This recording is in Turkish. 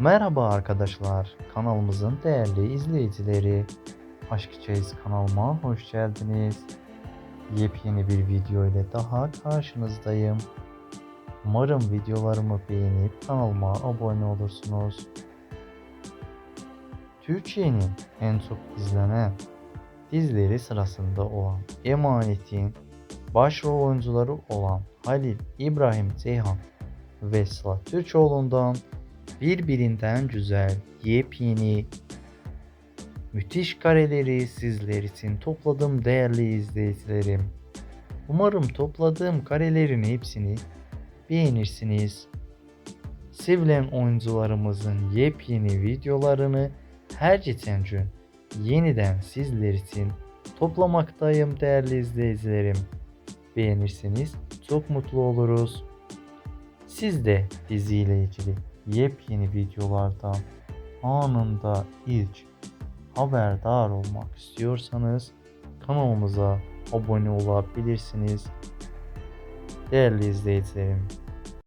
Merhaba arkadaşlar, kanalımızın değerli izleyicileri. Aşk Çeyiz kanalıma hoş geldiniz. Yepyeni bir video ile daha karşınızdayım. Umarım videolarımı beğenip kanalıma abone olursunuz. Türkiye'nin en çok izlenen dizileri sırasında olan Emanet'in başrol oyuncuları olan Halil İbrahim Ceyhan ve Sıla Türkoğlu'ndan birbirinden güzel, yepyeni, müthiş kareleri sizler için topladım değerli izleyicilerim. Umarım topladığım karelerin hepsini beğenirsiniz. Sevilen oyuncularımızın yepyeni videolarını her geçen gün yeniden sizler için toplamaktayım değerli izleyicilerim. Beğenirseniz çok mutlu oluruz. Siz de diziyle ilgili yepyeni videolardan anında ilk haberdar olmak istiyorsanız kanalımıza abone olabilirsiniz. Değerli izleyicilerim,